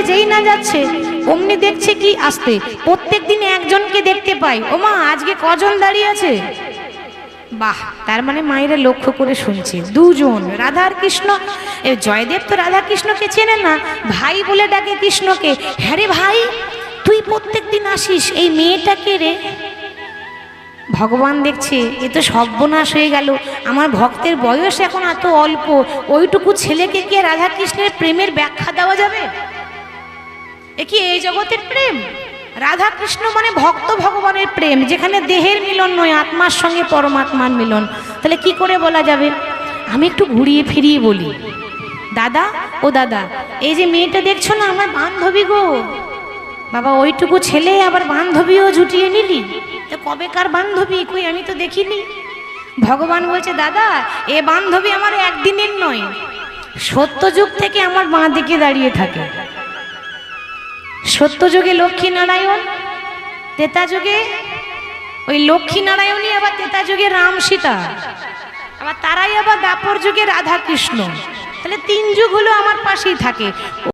দিয়ে যেই না যাচ্ছে, অমনি দেখছে কি আসতে। প্রত্যেক দিন একজনকে দেখতে পাই। ও মা আজকে কজন দাঁড়িয়ে আছে? বাহ, তার মানে মায়েরা লক্ষ্য করে শুনছে। দুজন রাধা আর কৃষ্ণ জয়দেব তো রাধা কৃষ্ণকে চেনে না। ভাই বলে ডাকে কৃষ্ণকে হ্যাঁ রে ভাই, তুই প্রত্যেক দিন আসিস, এই মেয়েটাকে রে? ভগবান দেখছে, এ তো সর্বনাশ হয়ে গেল। আমার ভক্তের বয়স এখন এত অল্প। ওইটুকু ছেলেকে কি রাধা কৃষ্ণের প্রেমের ব্যাখ্যা দেওয়া যাবে? এ কি এই জগতের প্রেম? রাধা কৃষ্ণ মানে ভক্ত ভগবানের প্রেম, যেখানে দেহের মিলন নয়, আত্মার সঙ্গে পরমাত্মার মিলন। তাহলে কি করে বলা যাবে? আমি একটু ঘুরিয়ে ফিরিয়ে বলি। দাদা ও দাদা, এই যে মেয়েটা দেখছ না, আমার বান্ধবী গো। বাবা, ওইটুকু ছেলে, আবার বান্ধবীও জুটিয়ে নিলি? তো কবেকার বান্ধবী, কই আমি তো দেখিনি। ভগবান বলছে, দাদা, এ বান্ধবী আমার একদিনের নয়, সত্যযুগ থেকে আমার বাঁ দিকে দাঁড়িয়ে থাকে। সত্যযুগে লক্ষ্মী নারায়ণ তেতা যুগে ওই লক্ষ্মী নারায়ণই আবার তেতা যুগে রাম সীতা, আবার তারাই আবার দাপর যুগে রাধা কৃষ্ণ তাহলে তিন যুগ হলো আমার পাশেই থাকে।